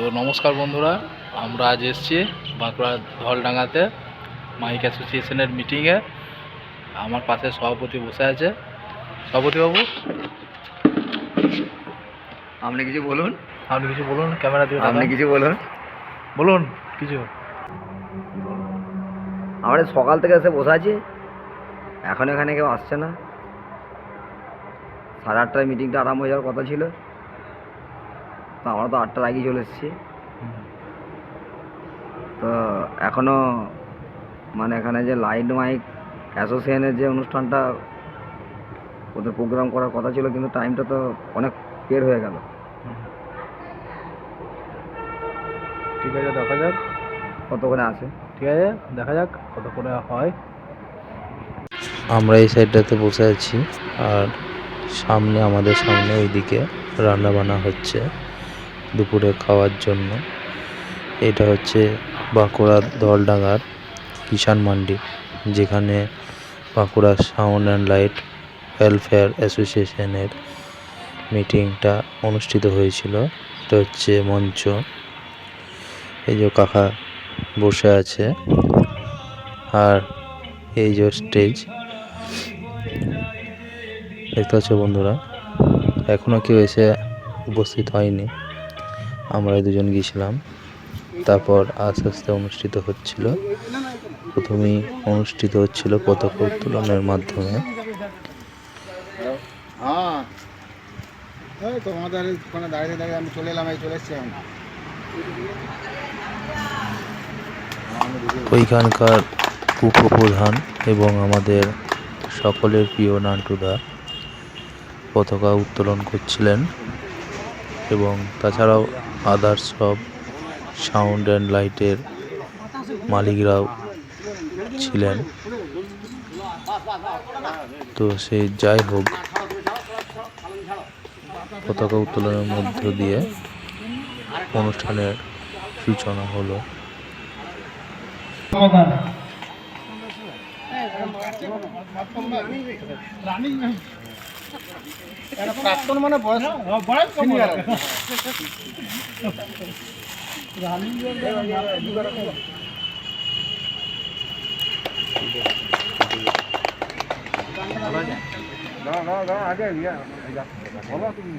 তো নমস্কার বন্ধুরা আমরা আজ এসেছি বাঁকুড়া ধলডাঙ্গাতে মাইক অ্যাসোসিয়েশনের মিটিংয়ে। আমার পাশে সভাপতি বসে আছে। সভাপতিবাবু আপনি কিছু বলুন। আপনি কিছু বলুন ক্যামেরা দিয়ে আপনি কিছু বলুন। বলুন কিছু। আমরা সকাল থেকে এসে বসে আছি। এখন এখানে কেউ আসছে না। সাড়ে আটটায় মিটিংটা আরাম হয়ে যাওয়ার কথা ছিল। তো আমরা তো আটটার আগেই চলে এসেছি। তো এখনও মানে এখানে যে লাইট মাইক অ্যাসোসিয়েশনের যে অনুষ্ঠানটা ওদের প্রোগ্রাম করার কথা ছিল কিন্তু টাইমটা তো অনেক বের হয়ে গেল। ঠিক আছে দেখা যাক। কতক্ষণে আছে? ঠিক আছে দেখা যাক কতক্ষণে হয়। আমরা এই সাইডটাতে বসে আছি আর সামনে আমাদের সামনে ওইদিকে রান্না বান্না হচ্ছে। দুপুরে খাওয়ার জন্য। এটা হচ্ছে বাঁকুড়া দলডাঙ্গার কিষান মান্ডি, যেখানে Bankura sound and light welfare অ্যাসোসিয়েশনের মিটিংটা অনুষ্ঠিত হয়েছিল। এটা হচ্ছে মঞ্চ। এই যে কাকা বসে আছে। আর এই যে স্টেজ। দেখতে পাচ্ছ বন্ধুরা এখনও কেউ এসে উপস্থিত হয়নি। আমরা দুজন গিয়েছিলাম। তারপর আস্তে আস্তে অনুষ্ঠিত হচ্ছিল। প্রথমেই অনুষ্ঠিত হচ্ছিল পতাকা উত্তোলনের মাধ্যমে। এই তো আমাদের ওখানে দাঁড়িয়ে দাঁড়িয়ে আমি চলে এলাম চলে এসছি ওইখানকার উপপ্রধান এবং আমাদের সকলের প্রিয় নান্টুদা পতাকা উত্তোলন করছিলেন। এবং তাছাড়াও আদার্স সব সাউন্ড অ্যান্ড লাইটের মালিকরাও ছিলেন। তো সে যাই হোক, পতাকা উত্তোলনের মধ্য দিয়ে অনুষ্ঠানের সূচনা হলো। প্রাক্তন মানে বয়স বয়স সিনিয়র দাঁড়া দাঁড়া দাঁড়া আগে বলো তুমি।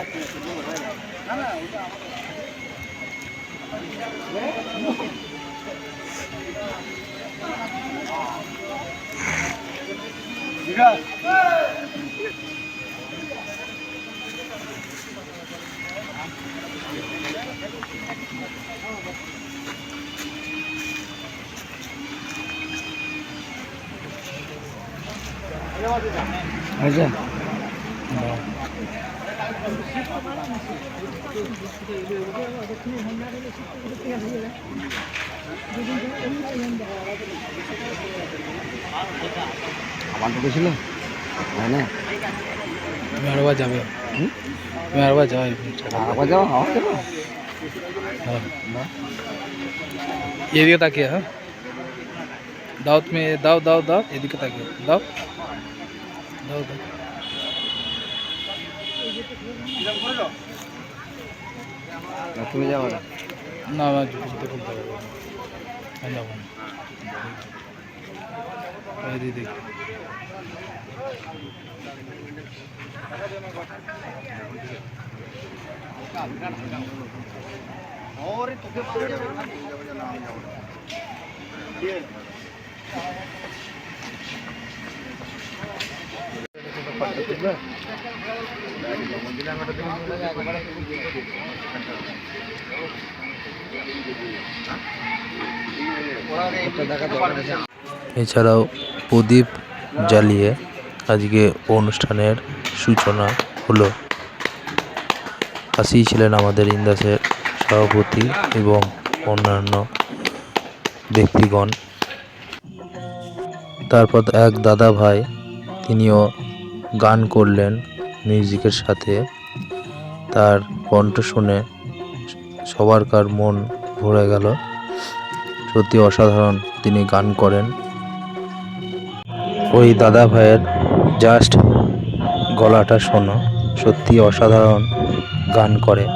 হ্যাঁ যাচ্ছি যাচ্ছি না না ওটা ঠিক আছে আচ্ছা আমার তো ছিল হ্যাঁ না মেহরবা যাবে মেহরবা যাবে আবার যাও আমার যাব হ্যাঁ এদিকে তাকিয়ে হ্যাঁ দাও তুমি দাও দাও দাও এদিকে তাকিয়ে দাও দাও দাও তুমি যাব না। না আমার জুতো খুলতে পারব না আমি যাব না। এদিকে দেখি এছাড়াও প্রদীপ জ্বালিয়ে আজকে অনুষ্ঠানের সূচনা হলো। পাশেই ছিলেন আমাদের ইন্দাসের সভাপতি এবং অন্যান্য ব্যক্তিগণ। তারপর এক দাদা ভাই, তিনিও গান করলেন মিউজিকের সাথে। তার কণ্ঠ শুনে সবারকার মন ভরে গেল। সত্যি অসাধারণ তিনি গান করেন। ওই দাদা ভাইয়ের জাস্ট গলাটা শোনো, সত্যি অসাধারণ গান করে।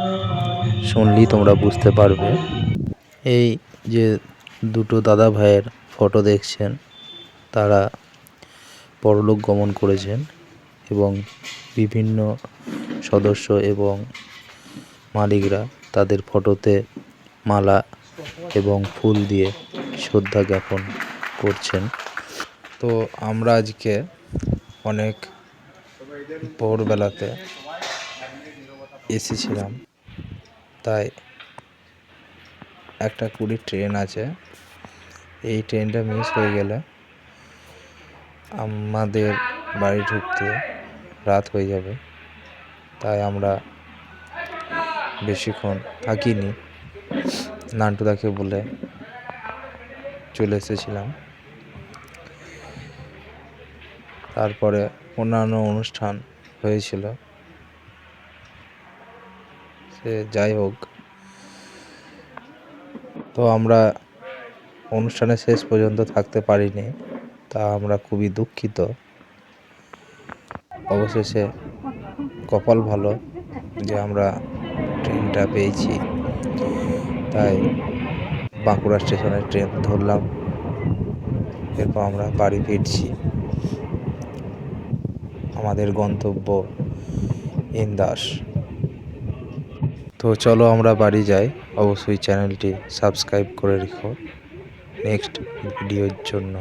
শুনলেই তোমরা বুঝতে পারবে। এই যে দুটো দাদা ভাইয়ের ফটো দেখছেন, তারা পরলোক গমন করেছেন। এবং বিভিন্ন সদস্য এবং মালিকরা তাদের ফটোতে মালা এবং ফুল দিয়ে শ্রদ্ধা জ্ঞাপন করছেন। তো আমরা আজকে অনেক ভোরবেলাতে এসেছিলাম। তাই একটা কুড়ি ট্রেন আছে। এই ট্রেনটা মিস হয়ে গেলে আমাদের বাড়ি ঢুকতে রাত হয়ে যাবে। তাই আমরা বেশিক্ষণ থাকিনি। নান্টুদাকে বলে চলে এসেছিলাম। তারপরে অন্যান্য অনুষ্ঠান হয়েছিল। সে যাই হোক। তো আমরা অনুষ্ঠানের শেষ পর্যন্ত থাকতে পারিনি। তা আমরা খুবই দুঃখিত। অবশেষে কপাল ভালো যে আমরা ট্রেনটা পেয়েছি। তাই বাঁকুড়া স্টেশনে ট্রেন ধরলাম। এরপর আমরা বাড়ি ফিরছি। আমাদের গন্তব্য ইন্দাস। তো চলো আমরা বাড়ি যাই। অবশ্যই চ্যানেলটি সাবস্ক্রাইব করে রেখো। নেক্সট ভিডিওর জন্য।